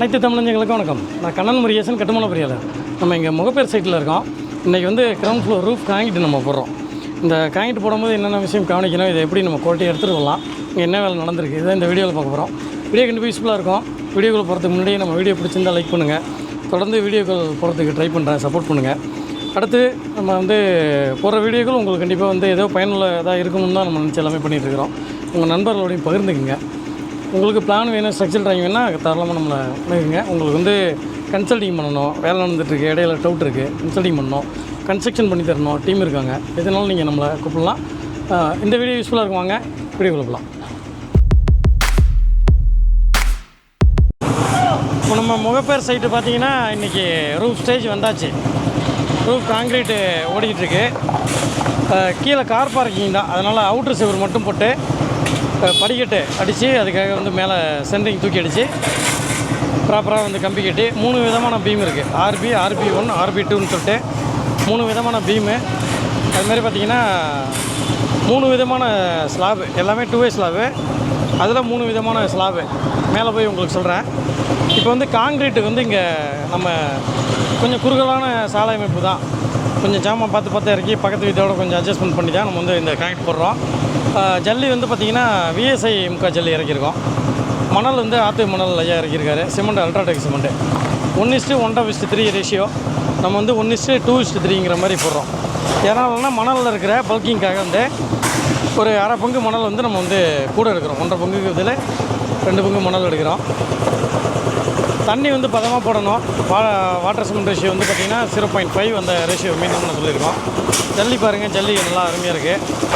அனைத்து தமிழஞ்சங்களுக்கும் வணக்கம். நான் கண்ணன் முரியேசன் கட்டுமான பொறியாளர். நம்ம இங்கே முகப்பேர் சைட்டில் இருக்கோம். இன்றைக்கி வந்து கிரவுண்ட் ஃப்ளோர் ரூஃப் காங்கிட்டு நம்ம போடுறோம். இந்த காங்கிட்டு போடும்போது என்னென்ன விஷயம் கவனிக்கணும் இதை எப்படி நம்ம குவாலிட்டி எடுத்துகிட்டு வரலாம் இங்கே என்ன வேலை நடந்திருக்கு இதை இந்த வீடியோவில் பார்க்க போகிறோம் வீடியோ கண்டிப்பாக யூஸ்ஃபுல்லாக இருக்கும். வீடியோக்குள்ள போகிறதுக்கு முன்னாடியே நம்ம வீடியோ பிடிச்சிருந்தால் லைக் பண்ணுங்கள் தொடர்ந்து வீடியோக்கள் போகிறதுக்கு ட்ரை பண்ணுறேன் சப்போர்ட் பண்ணுங்கள் அடுத்து நம்ம வந்து போகிற வீடியோக்கள் உங்களுக்கு கண்டிப்பாக வந்து ஏதோ பயனுள்ளதாக இருக்கணும்னு தான் நம்ம நினச்சி எல்லாமே பண்ணிகிட்ருக்கிறோம் உங்கள் நண்பர்களோடையும் பகிர்ந்துக்குங்க. உங்களுக்கு பிளான் வேணும் ஸ்ட்ரக்சர் ட்ராயிங் வேணால் தாராளமாக நம்மளை அணுகுங்க உங்களுக்கு வந்து கன்சல்டிங் பண்ணணும். வேலை நடந்துட்டுருக்கு இடையில டவுட் இருக்குது கன்சல்டிங் பண்ணணும். கன்ஸ்ட்ரக்ஷன் பண்ணி தரணும். டீம் இருக்காங்க. எதனாலும் நீங்கள் நம்மளை கூப்பிடலாம். இந்த வீடியோ யூஸ்ஃபுல்லாக இருக்கும். வாங்க வீடியோ கூப்பிடலாம் இப்போ நம்ம முகப்பேர் சைட்டு பார்த்தீங்கன்னா இன்றைக்கி ரூஃப் ஸ்டேஜ் வந்தாச்சு. ரூஃப் காங்கிரீட்டு ஓடிக்கிட்டு இருக்கு. கீழே கார் பார்க்கிங் தான். அதனால் அவுட்ரு சுவர் மட்டும் போட்டு படிக்கட்டு அடித்து அதுக்காக வந்து மேலே சென்ட்ரிங் தூக்கி அடித்து ப்ராப்பராக வந்து கம்பி கட்டி மூணு விதமான பீம் இருக்குது ஆர்பி ஆர்பி ஒன் ஆர்பி டூன்னு சொல்லிட்டு மூணு விதமான பீமு அதுமாரி பார்த்தீங்கன்னா மூணு விதமான ஸ்லாபு எல்லாமே டூ வே ஸ்லாபு அதில் மூணு விதமான ஸ்லாபு மேலே போய் உங்களுக்கு சொல்கிறேன் இப்போ வந்து காங்கிரீட்டுக்கு வந்து இங்கே நம்ம கொஞ்சம் குறுகலான சாலை அமைப்பு தான். கொஞ்சம் ஜாமான் பார்த்து பார்த்து இறக்கி பக்கத்து வீட்டோட கொஞ்சம் அட்ஜஸ்ட்மெண்ட் பண்ணி தான் நம்ம வந்து இந்த காங்கிரீட் போடுறோம். ஜல்லி வந்து பார்த்திங்கன்னா விஎஸ்ஐ முக்கா ஜல்லி இறக்கியிருக்கோம். மணல் வந்து ஆத்து மணல் ஐயா இறக்கியிருக்காரு. Cement UltraTech cement one is to one dub is to three ratio நம்ம வந்து one is to two is to த்ரீங்கிற மாதிரி போடுறோம். ஏன்னா மணலில் இருக்கிற பல்கிங்காக வந்து ஒரு அரை பங்கு மணல் வந்து நம்ம வந்து கூட எடுக்கிறோம். ஒன்றரை பங்குக்கு இதில் ரெண்டு பங்கு மணல் எடுக்கிறோம். தண்ணி வந்து பதமாக போடணும். வா வாட்டர் சிமெண்ட் ரேஷியோ வந்து பார்த்திங்கன்னா ஜீரோ பாயிண்ட் ஃபைவ் அந்த ரேஷியோ மீன் சொல்லியிருக்கோம். ஜல்லி பாருங்கள் ஜல்லி நல்லா அருமையாக இருக்குது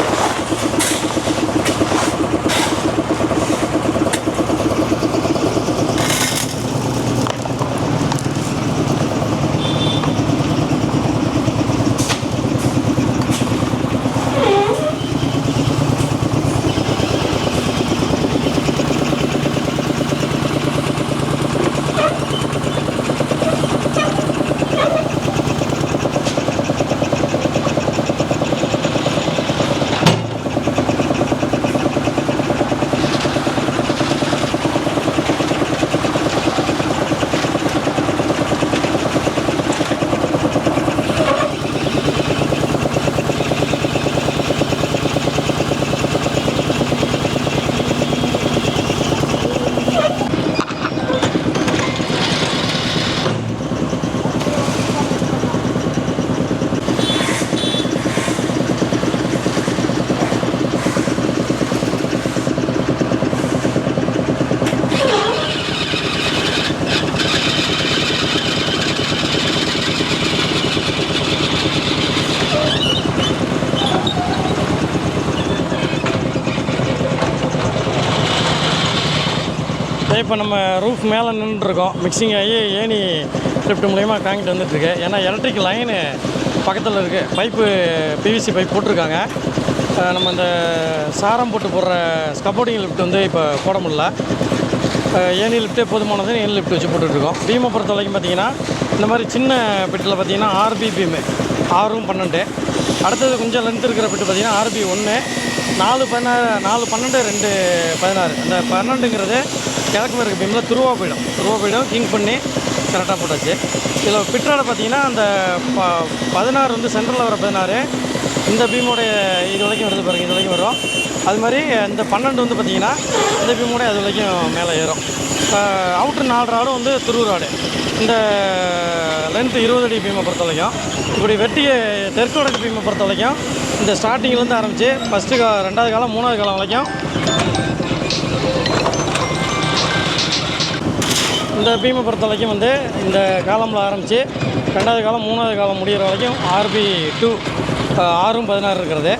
இப்போ நம்ம ரூஃப் மேலே நின்றுருக்கோம். மிக்சிங் ஆகி ஏணி லிஃப்ட் மூலயமா காங்கிட்டு வந்துட்டுருக்கு. ஏன்னா எலக்ட்ரிக் லைனு பக்கத்தில் இருக்குது பைப்பு பிவிசி பைப் போட்டிருக்காங்க. நம்ம அந்த சாரம் போட்டு போடுற ஸ்கப்போர்டிங் லிஃப்ட் வந்து இப்போ போட முடில ஏனி ஏணி லிஃப்ட்டே போதுமானது ஏனி லிஃப்ட் வச்சு போட்டுட்ருக்கோம். பீமை பொறுத்த வரைக்கும் பார்த்தீங்கன்னா இந்த மாதிரி சின்ன பெட்டில் பார்த்தீங்கன்னா ஆர்பி பீமு. ஆறும் பன்னெண்டு. அடுத்தது கொஞ்சம் லென்த் இருக்கிற பெட்டு பார்த்தீங்கன்னா ஆர்பி ஒன்று நாலு பதினாறு நாலு பன்னெண்டு ரெண்டு பதினாறு. அந்த பன்னெண்டுங்கிறது கிழக்கு மேற்கு பீமில் துருவா போயிடும் துருவா போயிடும் கிங் பண்ணி கரெக்டாக போட்டாச்சு. இதில் பிட்ராட பார்த்தீங்கன்னா அந்த ப பதினாறு வந்து சென்ட்ரலில் வர பதினாறு இந்த பீமோடைய இது வரைக்கும் வருது பாருங்கள் இது வரைக்கும் வரும். அது மாதிரி இந்த பன்னெண்டு வந்து பார்த்தீங்கன்னா இந்த பீமோடைய அது வரைக்கும் மேலே ஏறும். அவுட்ரு நாலு ராடும் வந்து துருவு ராடு இந்த லென்த்து இருபது அடி பீமை பொறுத்த வரைக்கும். இப்படி வெட்டிய தெற்கு வடக்கு பீமை பொறுத்த வரைக்கும் இந்த ஸ்டார்டிங்லேருந்து ஆரம்பித்து ஃபஸ்ட்டு கா ரெண்டாவது காலம் மூணாவது காலம் வரைக்கும். இந்த பீமை பொறுத்த வரைக்கும் வந்து இந்த காலமில் ஆரம்பித்து ரெண்டாவது காலம் மூணாவது காலம் முடிகிற வரைக்கும் ஆர்பி டூ ஆறும் பதினாறு இருக்கிறது.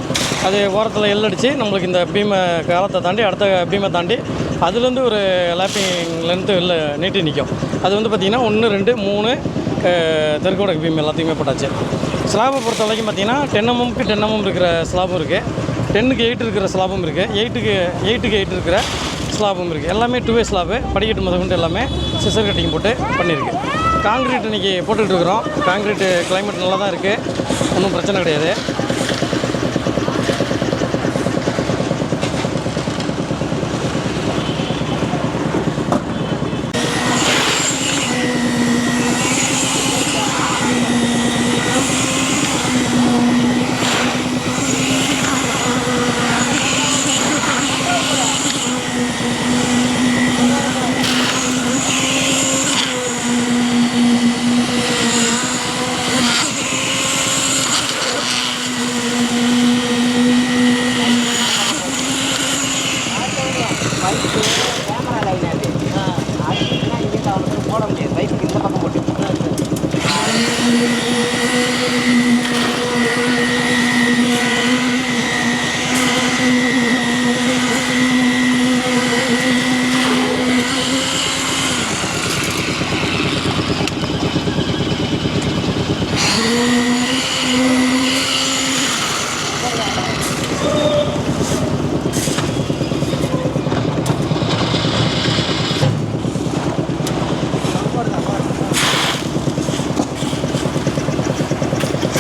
அது ஓரத்தில் எல்லடிச்சு நம்மளுக்கு இந்த பீமை காலத்தை தாண்டி அடுத்த பீமை தாண்டி அதுலேருந்து ஒரு லேப்பிங் லென்த்து வெளில நீட்டி நிற்கும் அது வந்து பார்த்திங்கன்னா ஒன்று ரெண்டு மூணு தெற்கு வடக்கு பீம் எல்லாத்தையுமே போட்டாச்சு. ஸ்லாபை பொறுத்த வரைக்கும் பார்த்தீங்கன்னா டென் டென்னமும் டென் இருக்கிற ஸ்லாபும் இருக்குது டென்னுக்கு எயிட் இருக்கிற ஸ்லாபும் இருக்குது எயிட்டுக்கு எயிட்டுக்கு எயிட் இருக்கிற ஸ்லாபும் இருக்குது எல்லாமே டூ வே ஸ்லாபு. படிக்கட்டு முதற்கொண்டு எல்லாமே சிசர் கட்டிங் போட்டு பண்ணியிருக்கு காங்கிரீட் இன்றைக்கி போட்டுக்கிட்டு இருக்கிறோம். காங்கிரீட்டு கிளைமேட் நல்லா தான் இருக்குது ஒன்றும் பிரச்சனை கிடையாது.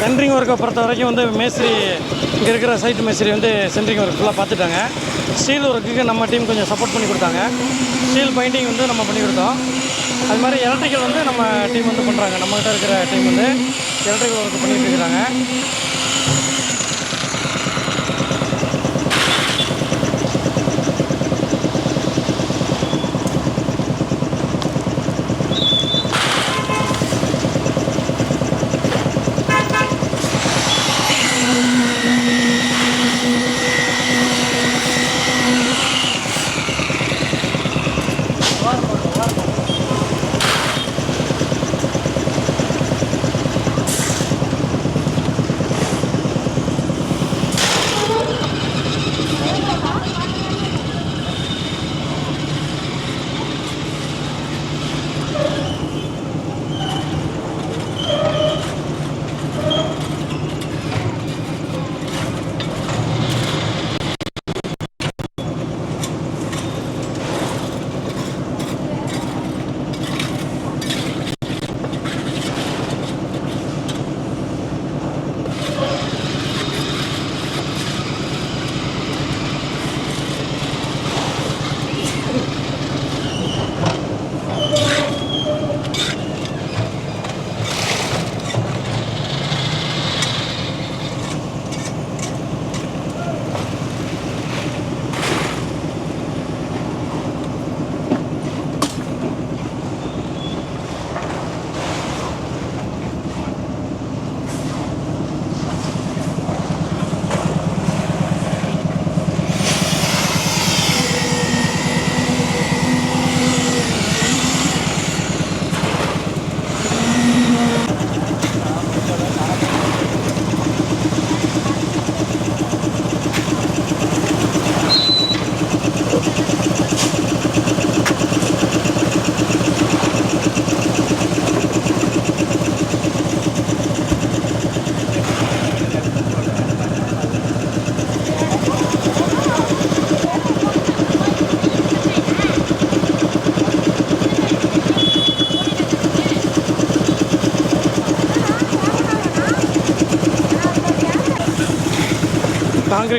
சென்ட்ரிங் ஒர்க்கை பொறுத்த வரைக்கும் வந்து மேஸ்திரி இங்கே இருக்கிற சைட் மேஸ்திரி வந்து சென்ட்ரிங் ஒர்க் ஃபுல்லாக பார்த்துட்டாங்க. ஸ்டீல் ஒர்க்குக்கு நம்ம டீம் கொஞ்சம் சப்போர்ட் பண்ணி கொடுத்தாங்க. ஸ்டீல் பெயிண்டிங் வந்து நம்ம பண்ணி கொடுத்தோம். அது மாதிரி எலக்ட்ரிக்கல் வந்து நம்ம டீம் வந்து பண்ணுறாங்க நம்மகிட்ட இருக்கிற டீம் வந்து எலக்ட்ரிக்கல் ஒர்க் பண்ணிட்டு இருக்கிறாங்க.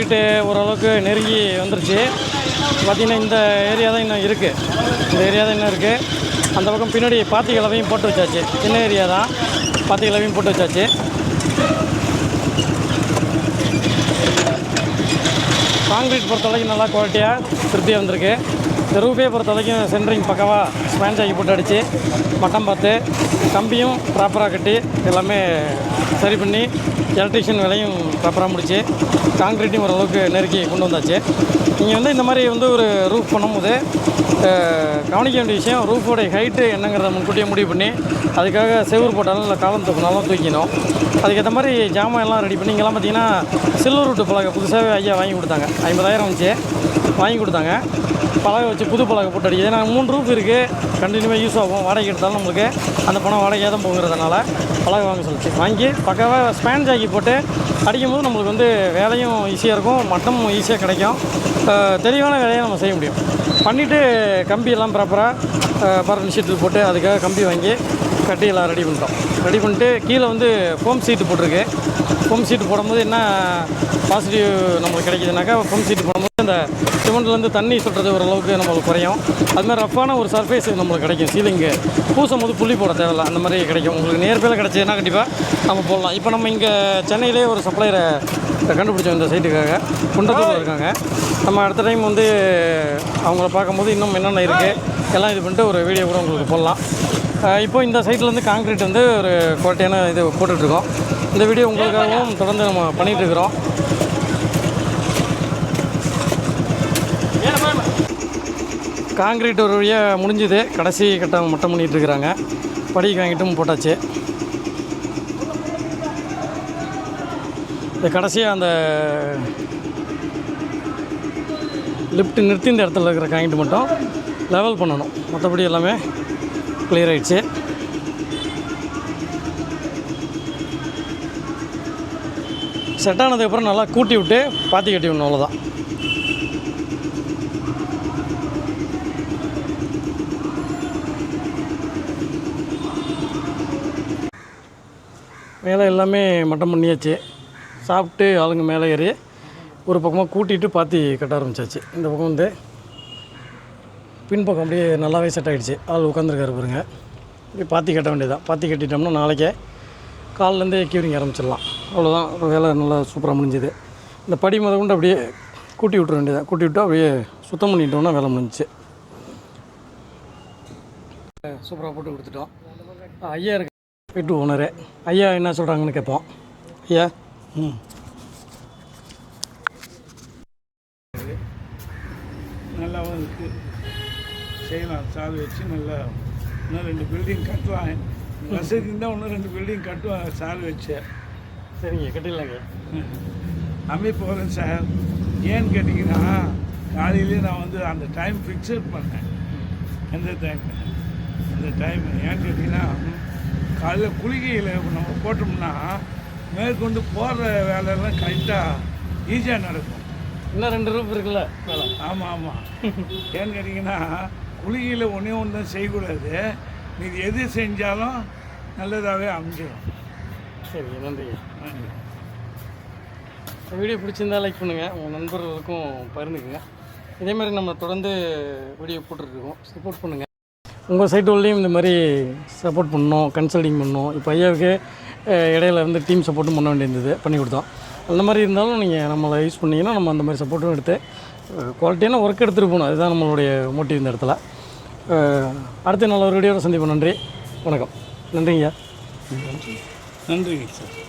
காங்கிரீட்டு ஓரளவுக்கு நெருங்கி வந்துருச்சு. பார்த்திங்கன்னா இந்த ஏரியா தான் இன்னும் இருக்குது இந்த ஏரியா தான் இன்னும் இருக்குது அந்த பக்கம் பின்னாடி பாத்தி கிளவையும் போட்டு வச்சாச்சு. சின்ன ஏரியா தான். பாத்தி கிளவையும் போட்டு வச்சாச்சு. காங்கிரீட் பொறுத்த வரைக்கும் நல்லா குவாலிட்டியாக திருப்தியாக வந்திருக்கு. இந்த ரூபே பொறுத்த வரைக்கும் சென்ட்ரிங் பக்கவாக ஸ்பேன் ஆக்கி போட்டு அடித்து மட்டம் பார்த்து கம்பியும் ப்ராப்பராக கட்டி எல்லாமே சரி பண்ணி எலக்ட்ரிஷியன் வேலையும் ப்ராப்பராக முடிச்சு காங்கிரீட்டையும் ஓரளவுக்கு நெருக்கி கொண்டு வந்தாச்சு. நீங்கள் வந்து இந்த மாதிரி வந்து ஒரு ரூஃப் பண்ணும்போது கவனிக்க வேண்டிய விஷயம் ரூஃபோடைய ஹைட்டு என்னங்கிறத முன்கூட்டியே முடிவு பண்ணி அதுக்காக செவுர் போட்டாலும் இல்லை காலம் தூக்கினாலும் தூக்கினோம் அதுக்கேற்ற மாதிரி ஜாமான் எல்லாம் ரெடி பண்ணி இங்கெல்லாம் பார்த்தீங்கன்னா சில்வர் ரூட்டு பலகை புதுசாகவே ஐயா வாங்கி கொடுத்தாங்க. ஐம்பதாயிரம் வந்துச்சு வாங்கி கொடுத்தாங்க. பலகை வச்சு புது பலகை போட்டு அடிக்குது. ஏன்னா மூணு ரூப் இருக்குது கண்டினியூவாக யூஸ் ஆகும் வாடகை எடுத்தாலும் நம்மளுக்கு அந்த பணம் வாடகையாக தான் போகிறதுனால பழக வாங்க சொல்லிச்சு. வாங்கி பக்காவாக ஸ்பேன் ஜாக்கி போட்டு அடிக்கும் போது நம்மளுக்கு வந்து வேலையும் ஈஸியாக இருக்கும் மட்டமும் ஈஸியாக கிடைக்கும். தெளிவான வேலையை நம்ம செய்ய முடியும். பண்ணிவிட்டு கம்பியெல்லாம் ப்ராப்பராக பரன் ஷீட்டில் போட்டு அதுக்காக கம்பி வாங்கி கட்டி எல்லாம் ரெடி பண்ணிட்டோம். ரெடி பண்ணிட்டு கீழே வந்து ஃபோம் சீட்டு போட்டிருக்கு. ஃபோம் சீட்டு போடும்போது என்ன பாசிட்டிவ் நம்மளுக்கு கிடைக்குதுனாக்கா ஃபோம் சீட்டு போடும்போது அந்த சிமெண்ட்லேருந்து தண்ணி சுட்டுறது ஓரளவுக்கு நம்மளுக்கு குறையும். அது மாதிரி ரஃப்பான ஒரு சர்ஃபேஸ் நம்மளுக்கு கிடைக்கும். சீலிங்கு பூசும் போது புள்ளி போட தேவையில்ல. அந்த மாதிரி கிடைக்கும். உங்களுக்கு நியர்பையில் கிடச்சதுன்னா கண்டிப்பாக நம்ம போடலாம். இப்போ நம்ம இங்கே சென்னையிலே ஒரு சப்ளையரை கண்டுபிடிச்சோம் இந்த சைட்டுக்காக குன்றத்தூரில் இருக்காங்க. நம்ம அடுத்த டைம் வந்து அவங்கள பார்க்கும்போது இன்னும் என்னென்ன இருக்குது எல்லாம் இது பண்ணிட்டு ஒரு வீடியோ கூட உங்களுக்கு போடலாம். இப்போ இந்த சைட்டில் வந்து காங்கிரீட் வந்து ஒரு குவாலிட்டியான இது போட்டுட்ருக்கோம். இந்த வீடியோ உங்களுக்காகவும் தொடர்ந்து நம்ம பண்ணிகிட்ருக்குறோம் காங்கிரீட் ஒரு வழியாக முடிஞ்சுது. கடைசி கட்டம் மட்டம் பண்ணிகிட்டு இருக்கிறாங்க படிக்கு வாங்கிட்டும் போட்டாச்சு. இந்த கடைசியாக அந்த லிஃப்ட் நிறுத்தி இந்த இடத்துல இருக்கிற காங்கிட்டு மட்டும் லெவல் பண்ணணும். மற்றபடி எல்லாமே கிளியர் ஆயிடுச்சு. செட் ஆனதுக்கப்புறம் நல்லா கூட்டி விட்டு பாத்தி கட்டி விடணும் அவ்வளோதான் மேலே எல்லாமே மட்டம் பண்ணியாச்சு. சாப்பிட்டு ஆளுங்க மேலே ஏறி ஒரு பக்கமாக கூட்டிகிட்டு பாத்தி கட்ட ஆரம்பிச்சாச்சு. இந்த பக்கம் வந்து பின்பக்கம் அப்படியே நல்லாவே செட் ஆகிடுச்சு ஆள் உட்காந்துருக்காரு பாருங்க. அப்படியே பாத்தி கட்ட வேண்டியதான் பாத்தி கட்டிட்டோம்னா நாளைக்கே காலிலேருந்தே கியூரிங் ஆரம்பிச்சிடலாம். அவ்வளோதான் வேலை நல்லா சூப்பராக முடிஞ்சுது. இந்த படி முத கொண்டு அப்படியே கூட்டி விட்டுற வேண்டியதான் கூட்டி விட்டு அப்படியே சுத்தம் பண்ணிட்டோம்னா வேலை முடிஞ்சுச்சு. சூப்பராக போட்டு கொடுத்துட்டோம். ஐயா இருக்கு வீட்டு ஓனரு ஐயா என்ன சொல்கிறாங்கன்னு கேட்போம். ஐயா? ம். நல்லாவும் இருக்குது செய்யலாம். சால் வச்சு நல்லா இன்னும் ரெண்டு பில்டிங் கட்டலாம் வசதி இருந்தால் இன்னும் ரெண்டு பில்டிங் கட்டுவாங்க சால் வச்சு. சரிங்க கட்டிடலாங்க. அமைப்பு வரேன் சார். ஏன்னு கேட்டிங்கன்னா காலையிலே நான் வந்து அந்த டைம் ஃபிக்ஸட் பண்ணேன். எந்த டைம் அந்த டைம் ஏன்னு கேட்டிங்கன்னா காலையில் குளிகையில் நம்ம போட்டோம்னா மேற்கொண்டு போடுற வேலையெல்லாம் கரெக்டாக ஈஸியாக நடக்கும். இன்னும் ரெண்டு ரூப் இருக்குல்ல வேலை ஆமாம் ஆமாம் ஏன்னு கேட்டிங்கன்னா குளிகையில் ஒன்றே ஒன்று தான் செய்யக்கூடாது. மீது எது செஞ்சாலும் நல்லதாகவே அமைஞ்சிடும் சரிங்க நன்றிங்க இந்த வீடியோ பிடிச்சிருந்தா லைக் பண்ணுங்கள் உங்கள் நண்பர்களுக்கும் பகிர்ந்துக்குங்க. இதே மாதிரி நம்ம தொடர்ந்து வீடியோ போட்டுருக்கோம். சப்போர்ட் பண்ணுங்கள் உங்கள் சைட்டுலையும் இந்த மாதிரி சப்போர்ட் பண்ணணும் கன்சல்டிங் பண்ணணும். இப்போ ஐயாவுக்கு இடையில வந்து டீம் சப்போர்ட்டும் பண்ண வேண்டியிருந்தது. பண்ணி கொடுத்தோம். அந்த மாதிரி இருந்தாலும் நீங்கள் நம்மளை யூஸ் பண்ணீங்கன்னா நம்ம அந்த மாதிரி சப்போர்ட்டும் எடுத்து குவாலிட்டியான ஒர்க் எடுத்துகிட்டு போகணும். அதுதான் நம்மளுடைய மோட்டிவ் இந்த இடத்துல. அடுத்த நல்ல ஒரு வீடியோவில் சந்திப்போம். நன்றி. வணக்கம். நன்றிங்க. நன்றிங்க சார்.